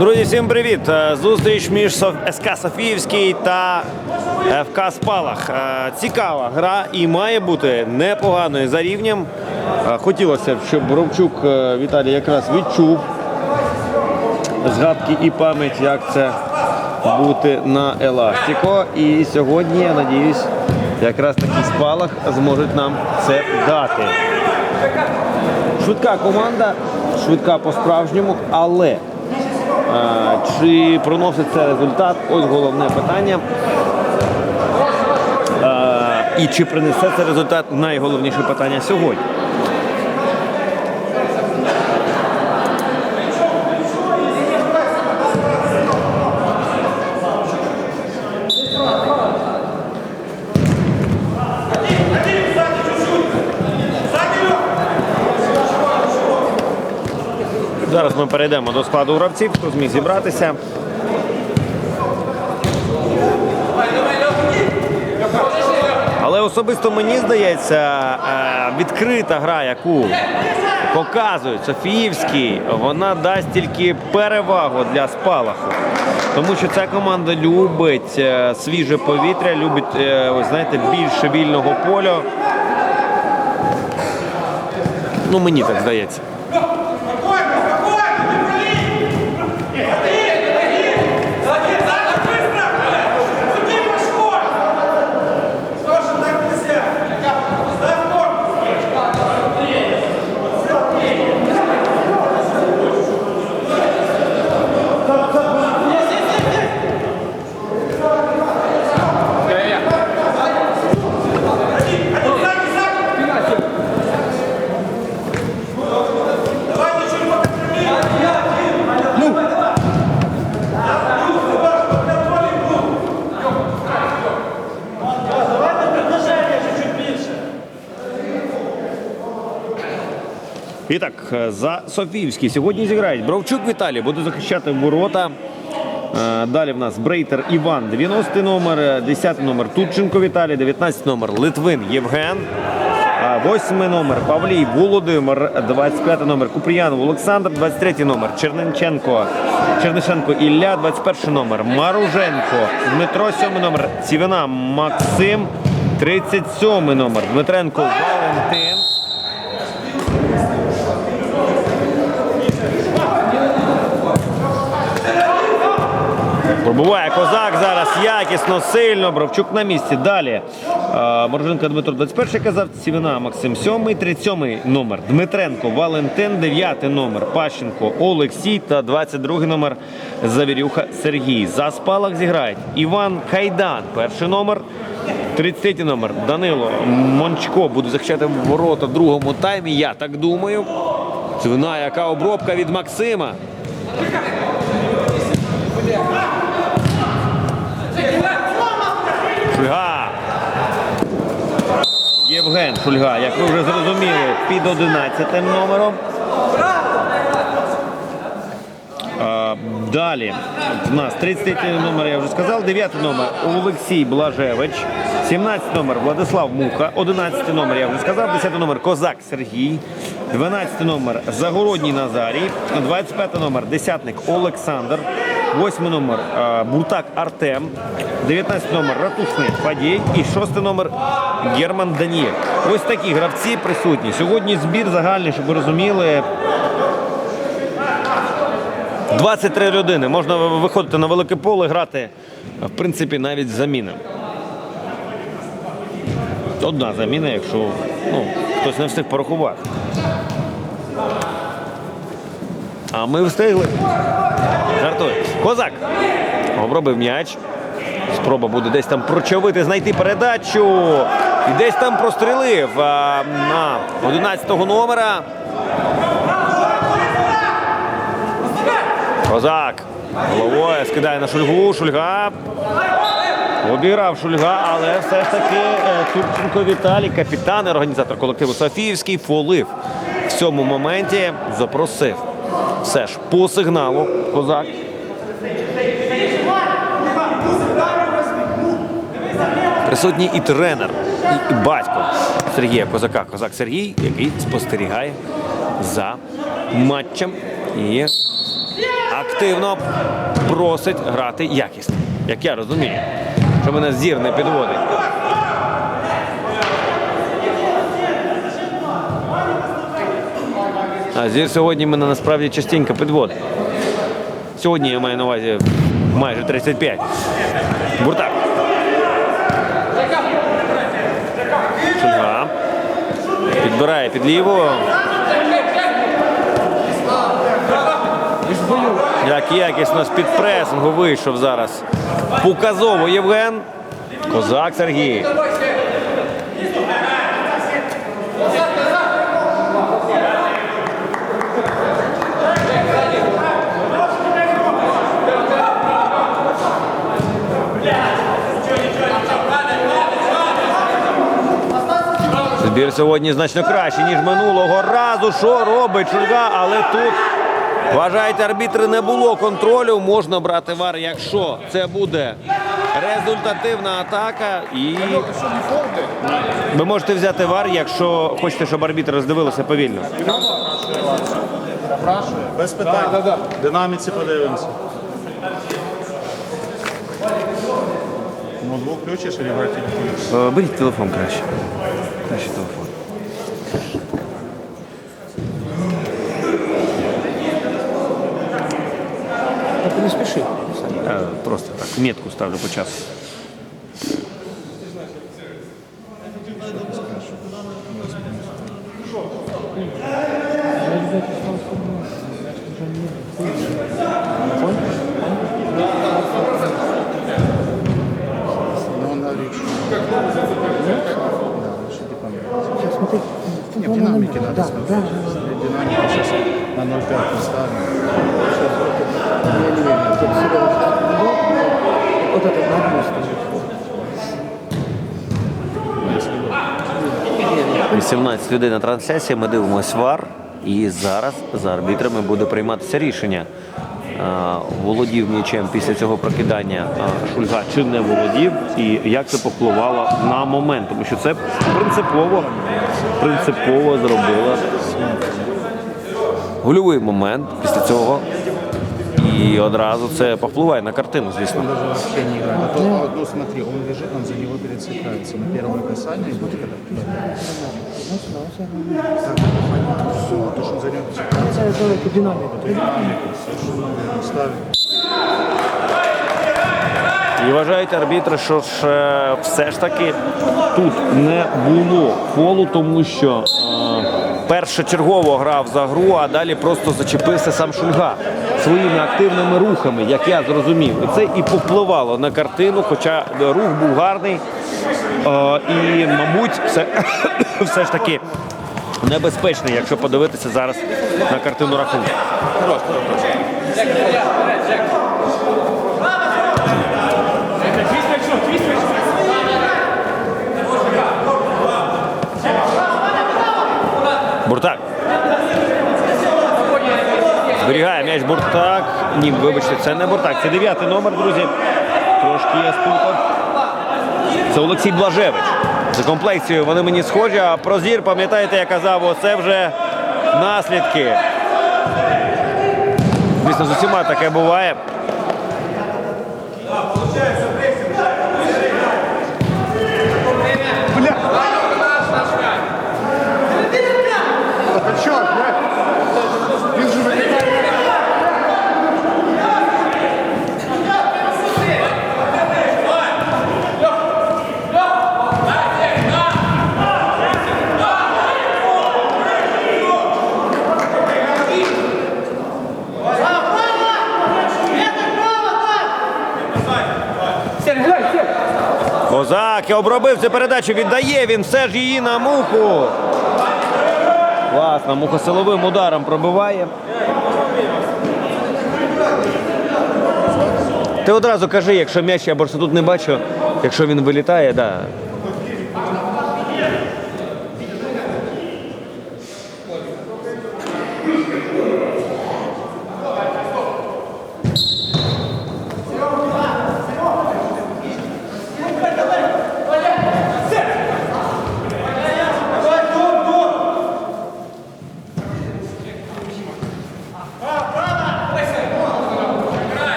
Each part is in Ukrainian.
Друзі, всім привіт! Е, Зустріч між СК Софіївський та ФК Спалах. Е, Цікава гра і має бути непоганою за рівнем. Е, Хотілося б, щоб Бровчук е, Віталій якраз відчув згадки і пам'ять, як це бути на Еластіко. І сьогодні, я надіюсь, якраз такий спалах зможуть нам це дати. Швидка команда, швидка по-справжньому, але е, чи приносить це результат? Ось головне питання. Е, і чи принесе це результат найголовніше питання сьогодні? Зараз ми перейдемо до складу гравців, хто зміг зібратися. Але особисто мені здається, е, відкрита гра, яку показують Софіївський, вона дасть тільки перевагу для спалаху. Тому що ця команда любить е, свіже повітря, любить, е, ось знаєте, більше вільного поля. Ну, мені так здається. За Софіївський сьогодні зіграють Бровчук Віталій буде захищати ворота. Е, Далі в нас Брейтер Іван, 90 номер, е, 10 номер Турченко Віталій, 19 номер Литвин Євген, 8 номер Павлій Володимир, 25 номер Купріянов Олександр, 23 номер Черненченко, Чернишенко Ілля, 21 номер Маруженко, Дмитро, 7 номер Цівина Максим, 37 номер Дмитренко Валентин. Пробуває козак зараз якісно, сильно. Бровчук на місці. Далі. Е, Дмитро 21 казав, Сівина Максим 7, 37 номер. Дмитренко Валентин, 9 номер. Пащенко Олексій та 22 номер Завірюха Сергій. За спалах зіграють Іван Хайдан, перший номер. 33 номер Данило Мончко буде захищати ворота в другому таймі. Я так думаю. Цивина, яка обробка від Максима. Шульга. Євген Шульга, як ви вже зрозуміли, під 11 номером. Далі. В нас 33 номер, я вже сказав, 9 номер Олексій Блажевич, 17 номер Владислав Муха, 11 номер, я вже сказав, 10 номер Козак Сергій, 12 номер Загородній Назарій, 25 номер Десятник Олександр, 8 номер Буртак Артем, 19 номер Ратушний Фадєй. І 6 номер Герман Данієв. Ось такі гравці присутні. Сьогодні збір загальний, щоб ви розуміли, 23 людини. Можна виходити на велике поле, грати, в принципі, навіть з замінами. Одна заміна, якщо ну, хтось не встиг порахувати. А ми встигли. Жартую. Козак. Обробив м'яч. Спроба буде десь там прочавити, знайти передачу. І десь там прострілив на 11-го номера. Козак. Головою скидає на Шульгу. Шульга. Обіграв Шульга, але все ж таки е, Турченко Віталій, капітан організатор колективу Софіївський, фолив в цьому моменті. Запросив. Все ж по сигналу козак. Присутній і тренер, і батько Сергія Козака. Козак Сергій, який спостерігає за матчем і активно просить грати якісно. Як я розумію, що мене зір не підводить. А зір сьогодні мене насправді частенько підводить. Сьогодні я маю на увазі майже 35. Буртак. Шульга. Підбирає під ліву. Як якісно з-під пресингу вийшов зараз. Показово Євген. Козак Сергій. Збір сьогодні значно кращий, ніж минулого разу. Що робить Шульга, але тут вважають арбітри, не було контролю. Можна брати вар, якщо це буде результативна атака. І ви можете взяти вар, якщо хочете, щоб арбітр роздивилися повільно. Без питань. Динаміці подивимося. Ноутбук включиш чи брати? Е, Беріть телефон краще. Краще телефон. Так не спіши. Е, Просто так, метку ставлю по часу. Ну, он говорит, что... Да, лучше типа... Сейчас смотри. Надо да, смотреть. да. Динамику сейчас на 0,5 поставлена. Вот это на одну 18 людей на трансляції. Ми дивимось вар. І зараз за арбітрами буде прийматися рішення. Володів м'ячем після цього прокидання Шульга чи не володів, і як це попливало на момент, тому що це принципово, принципово зробило гольовий момент після цього. І одразу це повпливає на картину, звісно. Ну смотри, он лежит, он за него пересекается. На первом касании идет когда... Так, это понятно. Все, а то, что он за него пересекается, Это это динамика. это динамику. Совершенно верно. Ставим. І вважають арбітри, що ж е, все ж таки тут не було фолу, тому що е, першочергово грав за гру, а далі просто зачепився сам Шульга своїми активними рухами, як я зрозумів. І це і попливало на картину, хоча рух був гарний. Е, і, мабуть, все, все ж таки небезпечний, якщо подивитися зараз на картину рахунку. Буртак. Зберігає м'яч Буртак. Ні, вибачте, це не Буртак, це дев'ятий номер, друзі. Трошки я спутав. Це Олексій Блажевич. За комплекцією вони мені схожі, а про зір, пам'ятаєте, я казав, оце вже наслідки. Звісно, з усіма таке буває. Легкий обробив цю передачу. Віддає він все ж її на муху. Власна, муха силовим ударом пробиває. Ти одразу кажи, якщо м'яч я борсу тут не бачу, якщо він вилітає, да.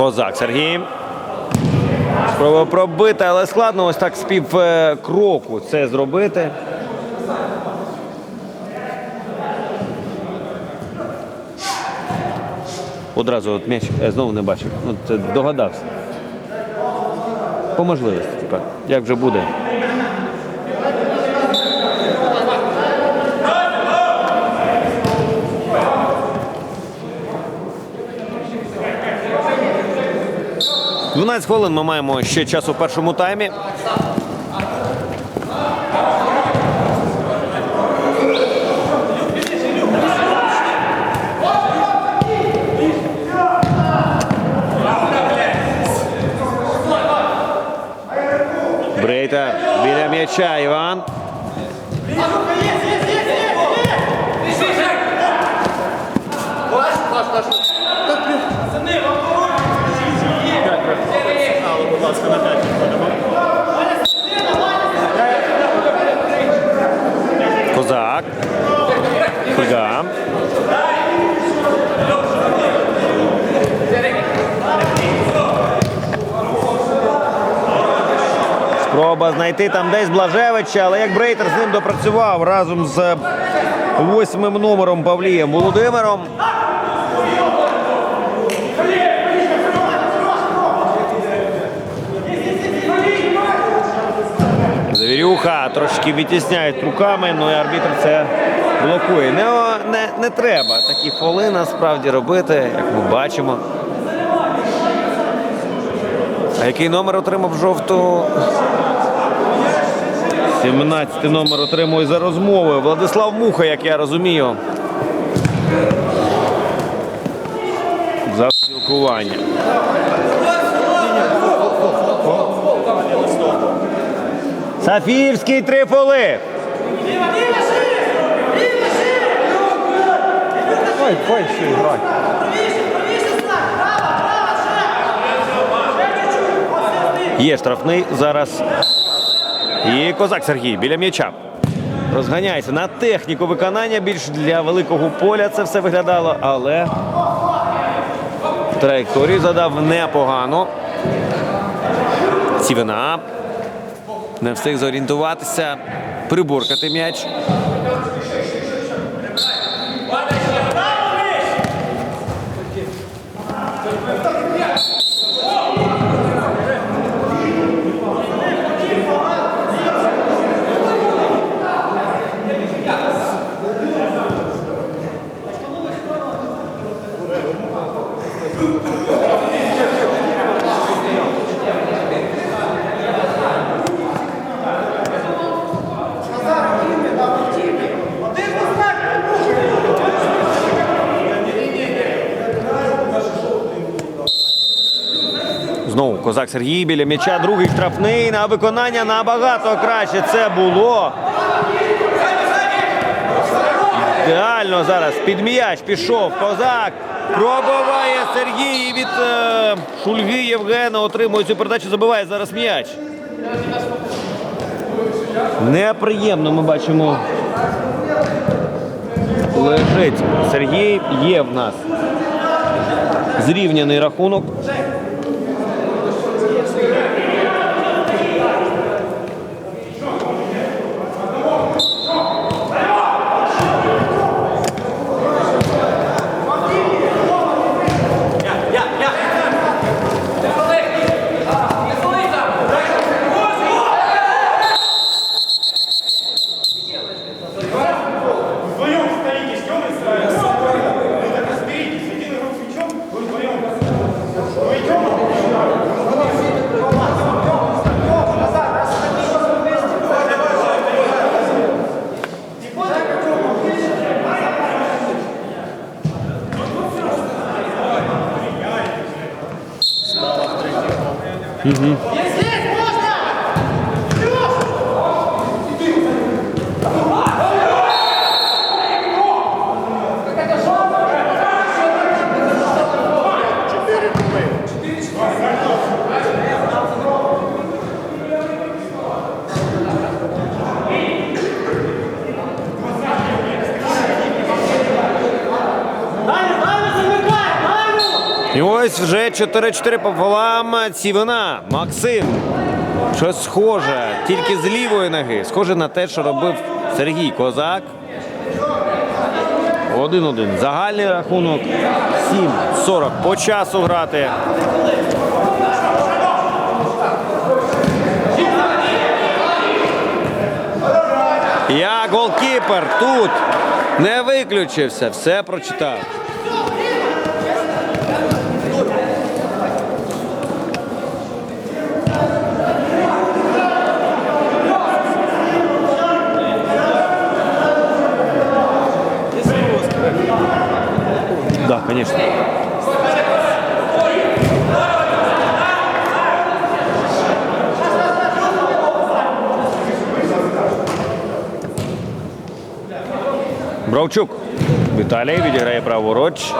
Козак Сергій. Спробував пробити, але складно ось так з пів е, кроку це зробити. Одразу от м'яч е, знову не бачив. От це догадався. По можливості, типа, як вже буде. «12 хвилин ми маємо ще часу в першому таймі. Брейта біля м'яча Іван. Козак. Фига. Спроба знайти там десь Блажевича, але як Брейтер з ним допрацював разом з восьмим номером Павлієм Володимиром. Завірюха трошки відтісняють руками, ну і арбітр це блокує. Не, не, не треба такі фоли насправді робити, як ми бачимо. А який номер отримав жовту? 17 номер отримує за розмовою. Владислав Муха, як я розумію. За спілкування. Сафіївський три фоли. Ой, ой, грати. Є штрафний зараз. І козак Сергій біля м'яча. Розганяється на техніку виконання. Більш для великого поля це все виглядало, але траєкторію задав непогано. Цівина. Не встиг зорієнтуватися, приборкати м'яч. Знову Сергій біля м'яча. Другий штрафний на виконання набагато краще. Це було. Ідеально зараз під м'яч пішов козак. Пробиває Сергій від е, Шульги Євгена отримує цю передачу. Забиває зараз м'яч. Неприємно ми бачимо. Лежить Сергій. Є в нас зрівняний рахунок. Ось вже 4-4 пополам Цівина. Максим. Щось схоже, тільки з лівої ноги. Схоже на те, що робив Сергій Козак. 1-1. Загальний рахунок 7-40. По часу грати. Я голкіпер тут не виключився, все прочитав. Да, конечно. Бравчук. Віталій відіграє праворуч.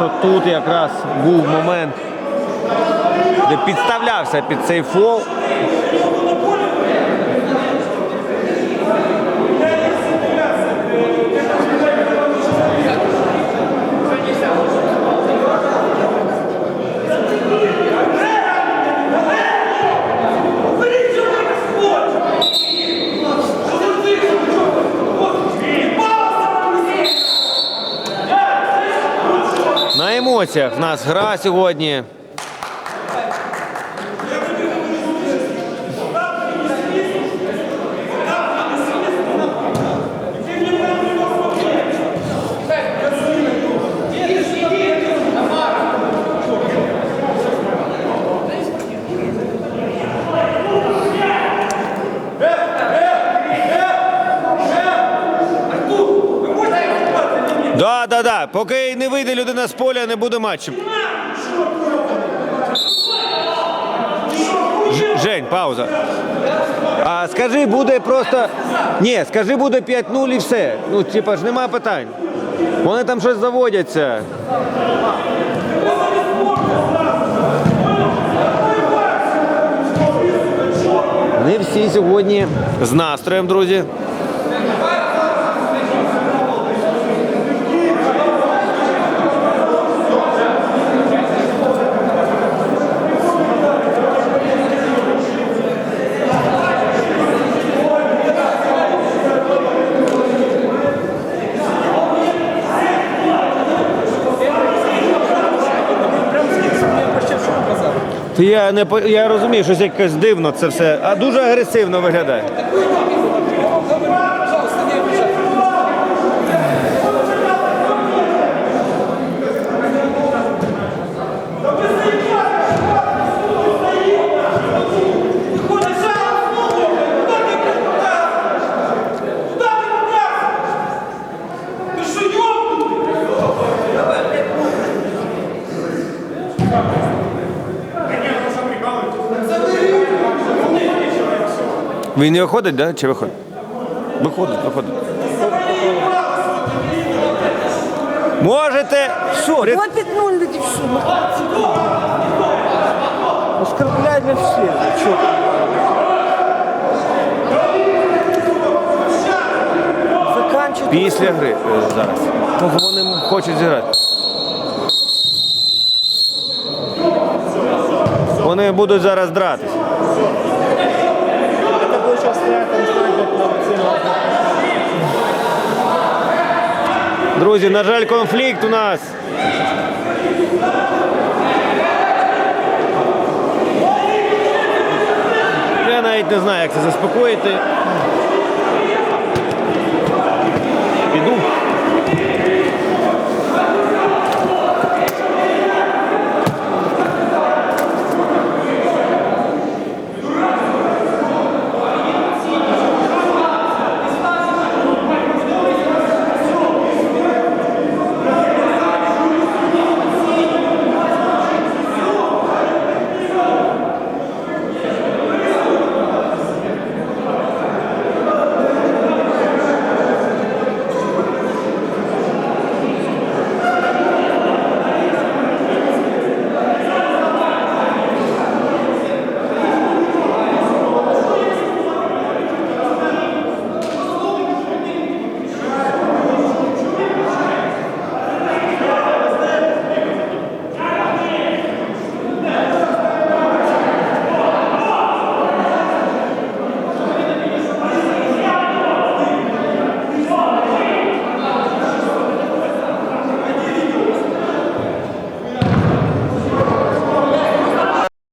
Що тут якраз був момент, де підставлявся під цей фол. На емоціях в нас гра сьогодні. Да, да. Поки не вийде людина з поля, не буде матчу. Жень, пауза. А скажи, буде просто. Ні, скажи, буде 5-0 і все. Ну, типа ж нема питань. Вони там щось заводяться. Не всі сьогодні з настроєм, друзі. Я не я розумію, що якось дивно це все, а дуже агресивно виглядає. Він не виходить, да? Чи виходить? Виходить, виходить. Можете. Що? При- Ну опять ноль люди все. Ну, Оскорбляют на все. Че? Заканчивать. Після гри е, зараз. Тому вони хочуть зіграти. Вони будуть зараз дратись. Друзі, на жаль, конфлікт у нас. Я навіть не знаю, як це заспокоїти.